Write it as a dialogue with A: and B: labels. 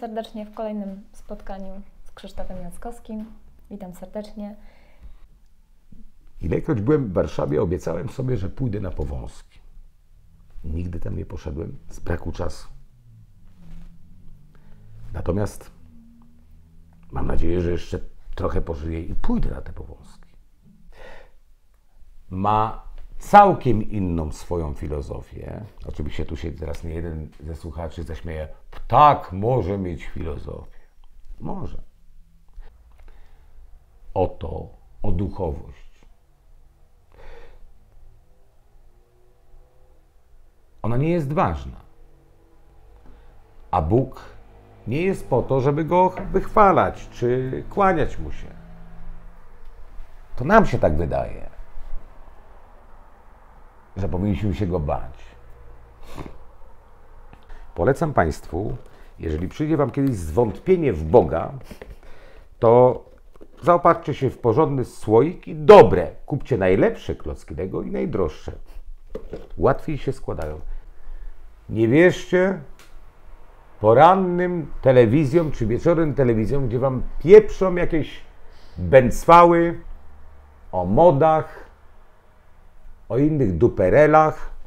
A: serdecznie w kolejnym spotkaniu z Krzysztofem Jackowskim. Witam serdecznie.
B: Ilekroć byłem w Warszawie, obiecałem sobie, że pójdę na powązki. Nigdy tam nie poszedłem z braku czasu. Natomiast mam nadzieję, że jeszcze trochę pożyję i pójdę na te powązki. Ma całkiem inną swoją filozofię. Oczywiście tu się teraz nie jeden ze słuchaczy zaśmieje. Tak, może mieć filozofię. Może. Oto o duchowość. Ona nie jest ważna. A Bóg nie jest po to, żeby go wychwalać czy kłaniać mu się. To nam się tak wydaje, że powinniśmy się go bać. Polecam Państwu, jeżeli przyjdzie Wam kiedyś zwątpienie w Boga, to zaopatrzcie się w porządny słoik i dobre. Kupcie najlepsze klocki Lego i najdroższe. Łatwiej się składają. Nie wierzcie porannym telewizjom czy wieczornym telewizjom, gdzie Wam pieprzą jakieś bęcwały o modach, o innych duperelach.